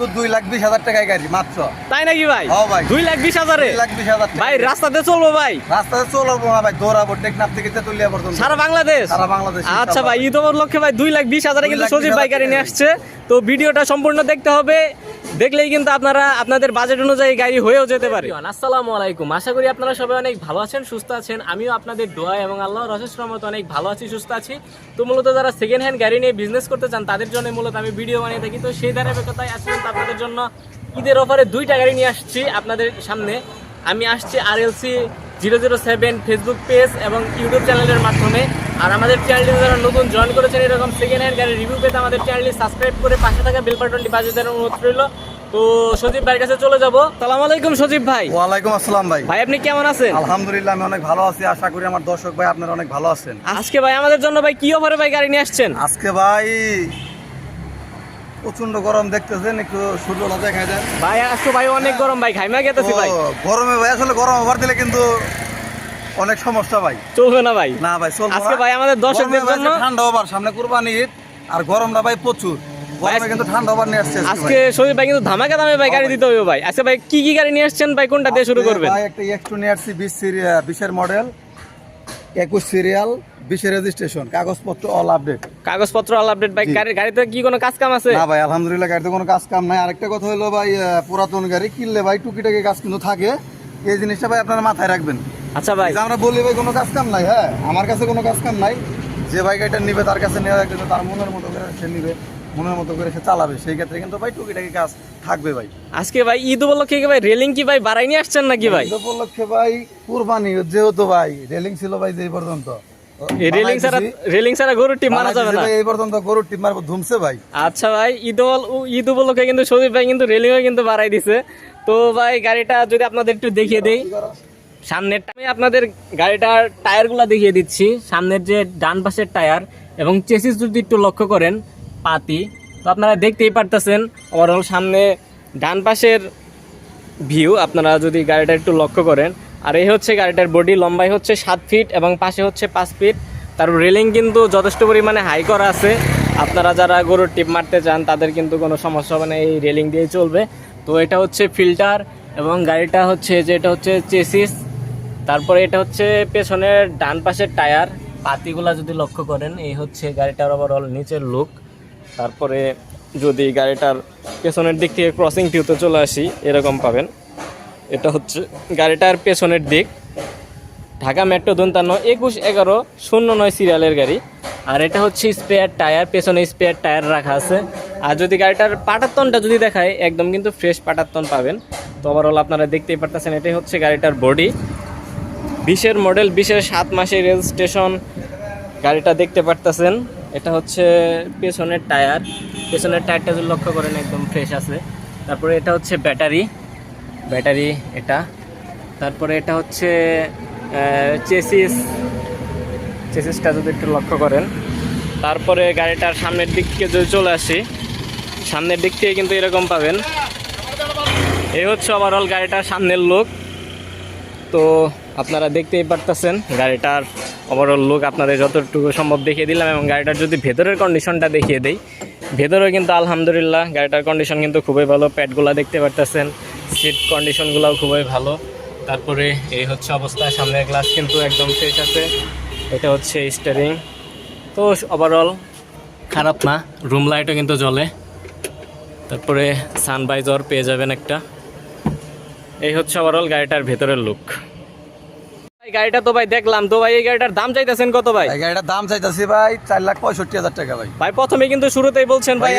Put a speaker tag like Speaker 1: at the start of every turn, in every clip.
Speaker 1: তো দুই লাখ বিশ হাজার টাকায় গাড়ি মাত্র।
Speaker 2: তাই নাকি ভাই?
Speaker 1: হ্যাঁ ভাই।
Speaker 2: দুই লাখ বিশ হাজারে?
Speaker 1: লাখ বিশ হাজার
Speaker 2: ভাই রাস্তাতে চলবো ভাই।
Speaker 1: রাস্তাতে চলবো না ভাই দৌড়াবো টেকনাফ থেকে তেতুলিয়া পর্যন্ত।
Speaker 2: সারা বাংলাদেশ?
Speaker 1: সারা বাংলাদেশ
Speaker 2: আচ্ছা ভাই ঈদ লক্ষ্যে ভাই দুই লাখ বিশ হাজারে কিন্তু সজীব ভাই গাড়ি নিয়ে আসছে। তো ভিডিওটা সম্পূর্ণ দেখতে হবে। দেখলেই কিন্তু আপনারা আপনাদের বাজেট অনুযায়ী গাড়ি হয়েও যেতে পারে। আসসালামু আলাইকুম। আশা করি আপনারা সবাই অনেক ভালো আছেন, সুস্থ আছেন। আমিও আপনাদের দোয়া এবং আল্লাহ রহমতে অনেক ভালো আছি, সুস্থ আছি। তো মূলত যারা সেকেন্ড হ্যান্ড গাড়ি নিয়ে বিজনেস করতে চান, তাদের জন্য মূলত আমি ভিডিও বানিয়ে থাকি। তো সেই ধারাবাহিকতায় আসলে আপনাদের জন্য ঈদের অফারে দুইটা গাড়ি নিয়ে আসছি আপনাদের সামনে। আমি আসছি আর LC zero zero seven Facebook page এবং ইউটিউব চ্যানেলের মাধ্যমে। আর আমাদের চ্যানেলটি যারা নতুন জয়েন করেছেন এরকম সেকেন্ড হ্যান্ড গাড়ির রিভিউ পেতে আমাদের চ্যানেলটি সাবস্ক্রাইব করে পাশে থাকা বেল বাটনটি বাজিয়ে দেওয়ার অনুরোধ রইল। তো সজীব ভাইয়ের কাছে চলে যাব। সালাম আলাইকুম সজীব ভাই।
Speaker 1: ওয়ালাইকুম আসসালাম ভাই।
Speaker 2: ভাই আপনি কেমন আছেন?
Speaker 1: আলহামদুলিল্লাহ আমি অনেক ভালো আছি। আশা করি আমার দর্শক ভাই আপনারা অনেক ভালো আছেন।
Speaker 2: আজকে ভাই আমাদের জন্য ভাই কি অফারে ভাই গাড়ি নিয়ে আসছেন?
Speaker 1: আজকে ভাই প্রচণ্ড গরম দেখতেছেন একটু সূর্য সূর্যটা দেখা যায়
Speaker 2: ভাই আজকে ভাই অনেক গরম ভাই খাইমা গেতেছি ভাই।
Speaker 1: গরমে ভাই আসলে গরম ওভার দিলে কিন্তু অনেক সমস্যা ভাই।
Speaker 2: চলবে না ভাই।
Speaker 1: না ভাই চলবে
Speaker 2: আজকে ভাই আমাদের দর্শকদের জন্য
Speaker 1: ঠান্ডা ওভার সামনে কুরবানি ঈদ আর গরমটা ভাই প্রচুর। কিন্তু ঠান্ডা ওভার নিয়ে আসছে
Speaker 2: আজকে সজীব ভাই। কিন্তু ধামাকা দামে ভাই গাড়ি দিতে হবে ভাই। ভাই কি কি গাড়ি নিয়ে আসছেন ভাই? কোনটা দিয়ে শুরু করবেন?
Speaker 1: ভাই একটা একটু নিয়ে আসছি বিশ সিরিয়াল বিশের মডেল একুশ সিরিয়াল রেজিস্ট্রেশন কাগজপত্র অল আপডেট
Speaker 2: কাগজপত্র অল আপডেট ভাই।
Speaker 1: জি।
Speaker 2: গাড়ি গাড়িতে কি কোনো কাজ কাম আছে?
Speaker 1: না ভাই আলহামদুলিল্লাহ গাড়িতে কোনো কাজ কাম নাই। আরেকটা কথা হলো ভাই পুরাতন গাড়ি কিনলে ভাই টুকিটাকি কাজ কিন্তু থাকে। এই জিনিসটা ভাই আপনারা মাথায় রাখবেন।
Speaker 2: আচ্ছা ভাই।
Speaker 1: আমরা বলি ভাই কোনো কাজ কাম নাই হ্যাঁ? আমার কাছে কোনো কাজ কাম নাই। যে ভাই গাড়িটা নিবে তার কাছে নেওয়া কিন্তু তার মনের মতো করে সে নিবে মনের মতো করে সে চালাবে সেই ক্ষেত্রে কিন্তু ভাই টুকিটাকি কাজ থাকবে ভাই।
Speaker 2: আজকে ভাই ঈদ উপলক্ষে কি ভাই রেলিং কি ভাই বাড়াই নিয়ে আসছেন নাকি ভাই?
Speaker 1: ঈদ উপলক্ষে ভাই কুরবানি যেহেতু ভাই রেলিং ছিল ভাই যে এই পর্যন্ত।
Speaker 2: রেলিং ছাড়া রেলিং ছাড়া গরুর টিপ মারা যাবে না।
Speaker 1: এই পর্যন্ত গরুর টিপ মারবো ধুমছে ভাই।
Speaker 2: আচ্ছা ভাই ঈদ উপলক্ষে কিন্তু সজীব ভাই কিন্তু রেলিংও কিন্তু বাড়াই দিছে। তো ভাই গাড়িটা যদি আপনাদের একটু দেখিয়ে দেই। সামনের আমি আপনাদের গাড়িটার টায়ারগুলো দেখিয়ে দিচ্ছি। সামনের যে ডান পাশের টায়ার এবং চেসিস যদি একটু লক্ষ্য করেন, পাতি, তো আপনারা দেখতেই পারতেছেন ওভারঅল সামনে ডান পাশের ভিউ আপনারা যদি গাড়িটা একটু লক্ষ্য করেন, আর এই হচ্ছে গাড়িটার বডি লম্বাই হচ্ছে সাত ফিট এবং পাশে হচ্ছে পাঁচ ফিট তার রেলিং কিন্তু যথেষ্ট পরিমাণে হাই করা আছে। আপনারা যারা গরুর টিপ মারতে চান, তাদের কিন্তু কোনো সমস্যা হবে না, এই রেলিং দিয়ে চলবে। তো এটা হচ্ছে ফিল্টার এবং গাড়িটা হচ্ছে যে এটা হচ্ছে চেসিস তারপরে এটা হচ্ছে পেছনের ডান পাশের টায়ার। পাতিগুলা যদি লক্ষ্য করেন, এই হচ্ছে গাড়িটার ওভারঅল নিচের লুক তারপরে যদি গাড়িটার পেছনের দিক থেকে ক্রসিং টিউতে চলে আসি, এরকম পাবেন। এটা হচ্ছে গাড়িটার পেছনের দিক। ঢাকা মেট্রো দন্তান্ন একুশ এগারো শূন্য নয় সিরিয়ালের গাড়ি। আর এটা হচ্ছে স্পেয়ার টায়ার পেছনে স্পেয়ার টায়ার রাখা আছে। আর যদি গাড়িটার পাটাতনটা যদি দেখায় একদম কিন্তু ফ্রেশ পাটাতন পাবেন। তো ওভারঅল আপনারা দেখতেই পারতেছেন, এটাই হচ্ছে গাড়িটার বডি বিশের মডেল বিশের সাত মাসের রেজিস্ট্রেশন গাড়িটা দেখতে পারতেছেন। এটা হচ্ছে পেছনের টায়ার পেছনের টায়ারটা যদি লক্ষ্য করেন, একদম ফ্রেশ আছে। তারপরে এটা হচ্ছে ব্যাটারি ব্যাটারি এটা। তারপরে এটা হচ্ছে চেসিস চেসিসটা যদি একটু লক্ষ্য করেন। তারপরে গাড়িটার সামনের দিক থেকে যদি চলে আসি, সামনের দিক থেকে কিন্তু এরকম পাবেন। এই হচ্ছে ওভারঅল গাড়িটার সামনের লুক তো আপনারা দেখতেই পারতেছেন, গাড়িটার ওভারঅল লুক আপনাদের যতটুকু সম্ভব দেখিয়ে দিলাম এবং গাড়িটার যদি ভেতরের কন্ডিশনটা দেখিয়ে দেই, ভেতরেও কিন্তু আলহামদুলিল্লাহ গাড়িটার কন্ডিশন কিন্তু খুবই ভালো প্যাডগুলো দেখতে পারতেছেন সিট কন্ডিশনগুলোও খুবই ভালো। তারপরে এই হচ্ছে অবস্থা সামনের গ্লাস কিন্তু একদম ফ্রেশ আছে, এটা হচ্ছে স্টারিং তো ওভারঅল খারাপ না রুম লাইটও কিন্তু জ্বলে। তারপরে সানবাইজার পেয়ে যাবেন একটা। এই হচ্ছে ওভারঅল গাড়িটার ভেতরের লুক ভাই গাড়িটা তো ভাই দেখলাম তো ভাই এই গাড়িটার দাম চাইতেছেন কত ভাই?
Speaker 1: গাড়িটার দাম চাইতেছি ভাই চার লাখ পঁয়ষট্টি হাজার টাকা ভাই।
Speaker 2: ভাই প্রথমে কিন্তু শুরুতেই বলছেন ভাই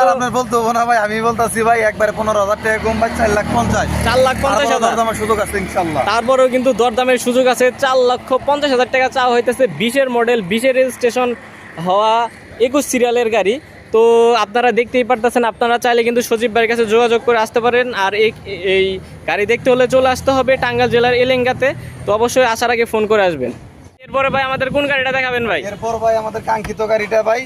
Speaker 1: আর আপনার বলতে হব না ভাই আমি বলতেছি ভাই একবারে পনেরো হাজার টাকা কম ভাই চার লাখ পঞ্চাশ।
Speaker 2: চার লাখ পঞ্চাশ হাজার।
Speaker 1: আমার সুযোগ আছে ইনশাল্লাহ।
Speaker 2: তারপরেও কিন্তু দরদামের সুযোগ আছে চার লক্ষ পঞ্চাশ হাজার টাকা চাওয়া হইতেছে বিশের মডেল বিশের রেজিস্ট্রেশন হওয়া একুশ সিরিয়ালের গাড়ি। তো আপনারা দেখতেই পারতেছেন আপনারা চাইলে কিন্তু সজীব ভাইয়ের কাছে যোগাযোগ করে আসতে পারেন। আর এই এই গাড়ি দেখতে হলে চলে আসতে হবে টাঙ্গাল জেলার এলেঙ্গাতে। তো অবশ্যই আসার আগে ফোন করে আসবেন। এরপরে ভাই আমাদের কোন গাড়িটা দেখাবেন ভাই?
Speaker 1: এরপর ভাই আমাদের কাঙ্ক্ষিত গাড়িটা ভাই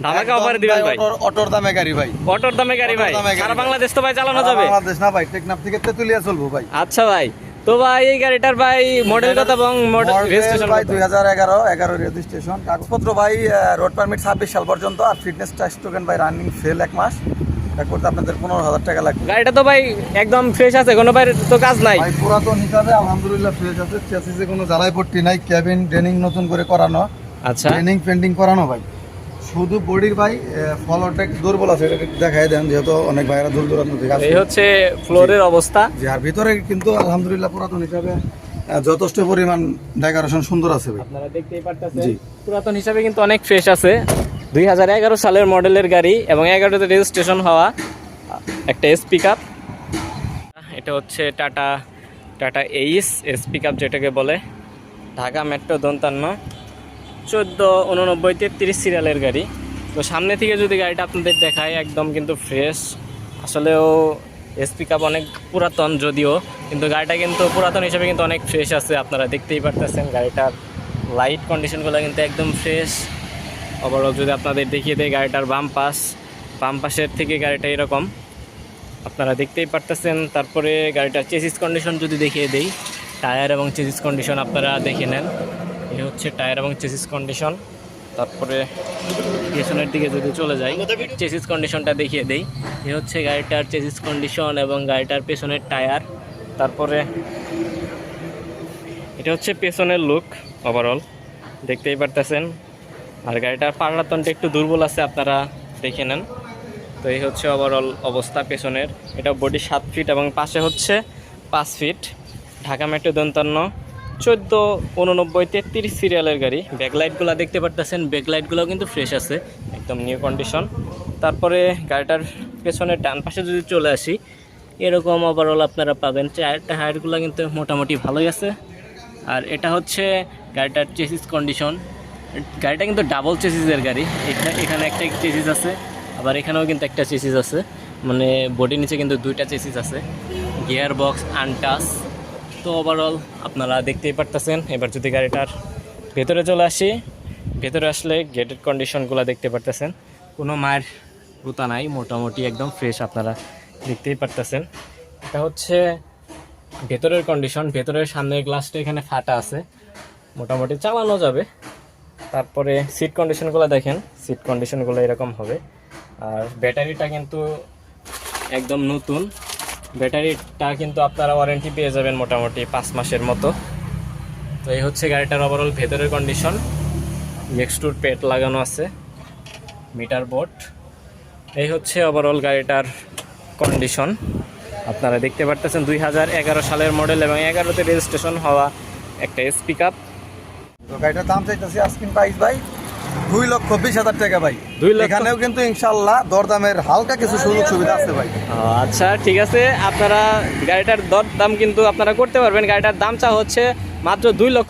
Speaker 2: ধামাকা
Speaker 1: একদম
Speaker 2: অফারে দিবেন ভাই
Speaker 1: অটোর- দামে গাড়ি ভাই।
Speaker 2: অটোর দামে গাড়ি ভাই। সারা বাংলাদেশ তো ভাই চালানো যাবে।
Speaker 1: বাংলাদেশ না ভাই টেকনাফ থেকে তেতুলিয়া চলবো ভাই।
Speaker 2: আচ্ছা ভাই। তো ভাই এই গাড়িটার ভাই মডেল কত এবং মডেল রেজিস্ট্রেশন
Speaker 1: ভাই দুই হাজার এগারো এগারো রেজিস্ট্রেশন কাগজপত্র ভাই রোড পারমিট ছাব্বিশ সাল পর্যন্ত আর ফিটনেস টেস্ট টোকেন ভাই রানিং ফেল এক মাস। করতে আপনাদের পনেরো হাজার টাকা লাগবে।
Speaker 2: গাড়িটা তো ভাই একদম ফ্রেশ আছে কোনো ভাই তো কাজ নাই।
Speaker 1: ভাই পুরাতন হিসাবে আলহামদুলিল্লাহ ফ্রেশ আছে। চেসিসে কোনো জ্বালাই পট্টি নাই ক্যাবিন ড্রেনিং নতুন করে করানো।
Speaker 2: আচ্ছা।
Speaker 1: ট্রেনিং পেন্টিং করানো ভাই। শুধু বডির ভাই ফলোটা একটু দুর্বল আছে এটা দেখাই দেন যেহেতু অনেক ভাইরা দূর দূরান্ত থেকে আসে
Speaker 2: এই হচ্ছে ফ্লোরের অবস্থা।
Speaker 1: যে আর ভিতরে কিন্তু আলহামদুলিল্লাহ পুরাতন হিসাবে যথেষ্ট পরিমাণ ডেকোরেশন সুন্দর আছে
Speaker 2: আপনারা দেখতেই পারতেছেন। পুরাতন হিসাবে কিন্তু অনেক ফ্রেশ আছে। দুই হাজার এগারো সালের মডেলের গাড়ি এবং এগারোতে রেজিস্ট্রেশন হওয়া একটা এস পিক এটা হচ্ছে Tata Tata Ace Ace pick যেটাকে বলে। ঢাকা মেট্রো দন্তান্ন। চোদ্দ, উননব্বই, তেত্রিশ সিরিয়ালের গাড়ি। তো সামনে থেকে যদি গাড়িটা আপনাদের দেখায়, একদম কিন্তু ফ্রেশ আসলেও এস পিক অনেক পুরাতন যদিও, কিন্তু গাড়িটা কিন্তু পুরাতন হিসেবে কিন্তু অনেক ফ্রেশ আছে। আপনারা দেখতেই পারতেছেন গাড়িটার লাইট কন্ডিশনগুলো কিন্তু একদম ফ্রেশ ওভারঅল যদি আপনাদের দেখিয়ে দেয় গাড়িটার বাম পাশ, বাম পাশের থেকে গাড়িটা এরকম। আপনারা দেখতেই পারতেছেন, তারপরে গাড়িটার চেসিস কন্ডিশন যদি দেখিয়ে দেই টায়ার এবং চেসিস কন্ডিশন আপনারা দেখে নেন। এই হচ্ছে টায়ার এবং চেসিস কন্ডিশন। তারপরে পেছনের দিকে যদি চলে যাই, চেসিস কন্ডিশনটা দেখিয়ে দেই। এই হচ্ছে গাড়িটার চেসিস কন্ডিশন এবং গাড়িটার পেছনের টায়ার। তারপরে এটা হচ্ছে পেছনের লুক ওভারঅল দেখতেই পারতেছেন। আর গাড়িটার পাল্লাতনটা একটু দুর্বল আছে, আপনারা দেখে নেন। তো এই হচ্ছে ওভারঅল অবস্থা পেছনের। এটা বডি সাত ফিট এবং পাশে হচ্ছে পাঁচ ফিট ঢাকা মেট্রো দন্তান্ন। চোদ্দ, উননব্বই, তেত্রিশ সিরিয়ালের গাড়ি। ব্যাকলাইটগুলো দেখতে পারতেছেন ব্যাকলাইটগুলো কিন্তু ফ্রেশ আছে, একদম নিউ কন্ডিশন তারপরে গাড়িটার পেছনে ডান পাশে যদি চলে আসি, এরকম ওভারঅল আপনারা পাবেন। টায়ারটা হায়ারগুলো কিন্তু মোটামুটি ভালোই আছে। আর এটা হচ্ছে গাড়িটার চেসিস কন্ডিশন গাড়িটা কিন্তু ডাবল চেসিসের গাড়ি। এখানে এখানে একটা চেসিস আছে, আবার এখানেও কিন্তু একটা চেসিস আছে। মানে বডির নিচে কিন্তু দুইটা চেসিস আছে। গিয়ার বক্স আনটাস তো ওভারঅল আপনারা দেখতেই পারতেছেন, এবার যদি গাড়িটার ভেতরে চলে আসি, ভেতরে আসলে গেটের কন্ডিশনগুলো দেখতে পারতেছেন। কোনো মায়ের গুতা নাই, মোটামুটি একদম ফ্রেশ আপনারা দেখতেই পারতেছেন। এটা হচ্ছে ভেতরের কন্ডিশন ভেতরের সামনের গ্লাসটা এখানে ফাটা আছে। মোটামুটি চালানো যাবে। তারপরে সিট কন্ডিশনগুলো দেখেন সিট কন্ডিশনগুলো এরকম হবে। আর ব্যাটারিটা কিন্তু একদম নতুন। ব্যাটারিটা কিন্তু আপনারা ওয়ারেন্টি পেয়ে যাবেন মোটামুটি পাঁচ মাসের মতো। তো এই হচ্ছে গাড়িটার ওভারঅল ভেতরের কন্ডিশন এক্সট্রুড পেট লাগানো আছে মিটার বোর্ড এই হচ্ছে ওভারঅল গাড়িটার কন্ডিশন আপনারা দেখতে পারতেছেন দুই হাজার এগারো সালের মডেল এবং এগারোতে রেজিস্ট্রেশন হওয়া একটা স্পিক আপ
Speaker 1: গাড়িটার দাম চাইতেছি আজকিন প্রাইস ভাই দুই লক্ষ বিশ হাজার টাকা ভাই।
Speaker 2: দুই লক্ষ-
Speaker 1: এখানেও কিন্তু ইনশাল্লাহ দরদামের হালকা কিছু সুযোগ সুবিধা আছে ভাই।
Speaker 2: আচ্ছা ঠিক আছে। আপনারা গাড়িটার দর দাম কিন্তু আপনারা করতে পারবেন। গাড়িটার দাম চা হচ্ছে মাত্র দুই লক্ষ